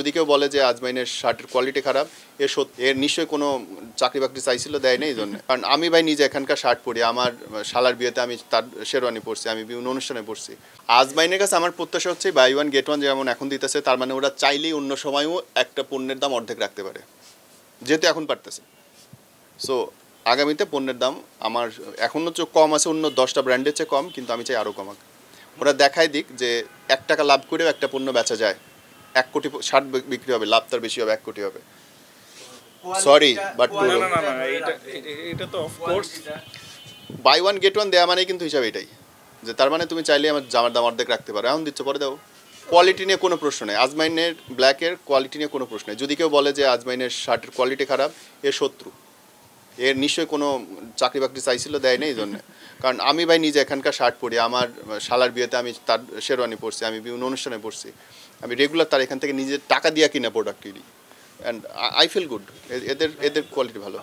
যদি কেউ বলে যে আজমাইনের শার্টের কোয়ালিটি খারাপ এর সত্যি এর নিশ্চয়ই কোনো চাকরি বাকরি চাইছিল দেয় না এই জন্য। কারণ আমি ভাই নিজে এখানকার শার্ট পরি, আমার শালার বিয়েতে আমি তার শেরওয়ানি পরছি, আমি বিভিন্ন অনুষ্ঠানে পরছি। আজমাইনের কাছে আমার প্রত্যাশা হচ্ছে বাই ওয়ান গেট ওয়ান যেমন এখন দিতেছে, তার মানে ওরা চাইলেই অন্য সময়ও একটা পণ্যের দাম অর্ধেক রাখতে পারে। যেহেতু এখন পারতেছে। সো আগামীতে পণ্যের দাম আমার এখনও তো কম আছে, অন্য দশটা ব্র্যান্ডের চেয়ে কম, কিন্তু আমি চাই আরও কমাক। ওরা দেখায় দিক যে এক টাকা লাভ করেও একটা পণ্য বেচা যায়। এক কোটি শার্ট বিক্রি হবে লাভ তার বেশি হবে এক কোটি হবে। সরি বাট না না না না এটা এটা- এটা তো of course by one get one দেওয়া মানে কিন্তু হিসাবে এটাই। যে তার মানে তুমি চাইলে আমার জামার দাম অর্ধেক রাখতে পারো। এখন দিচ্ছ পরে দাও। কোয়ালিটি নিয়ে কোনো প্রশ্ন নেই। আজমাইনের ব্ল্যাকের কোয়ালিটি নিয়ে কোনো প্রশ্ন নেই। যদি কেউ বলে যে আজমাইনের শার্টের কোয়ালিটি খারাপ এ শত্রু। এর নিশ্চয়ই কোনো চাকরি বাকরি চাইছিল, দেয় না এই জন্য কারণ আমি ভাই নিজে এখানকার শার্ট পরি, আমার শালার বিয়েতে আমি তার শেরওয়ানি পরছি, আমি বিভিন্ন অনুষ্ঠানে পড়ছি আমি রেগুলার তার এখান থেকে নিজের টাকা দিয়ে কিনা প্রোডাক্ট কিনি। অ্যান্ড আই ফিল গুড এদের এদের কোয়ালিটি ভালো।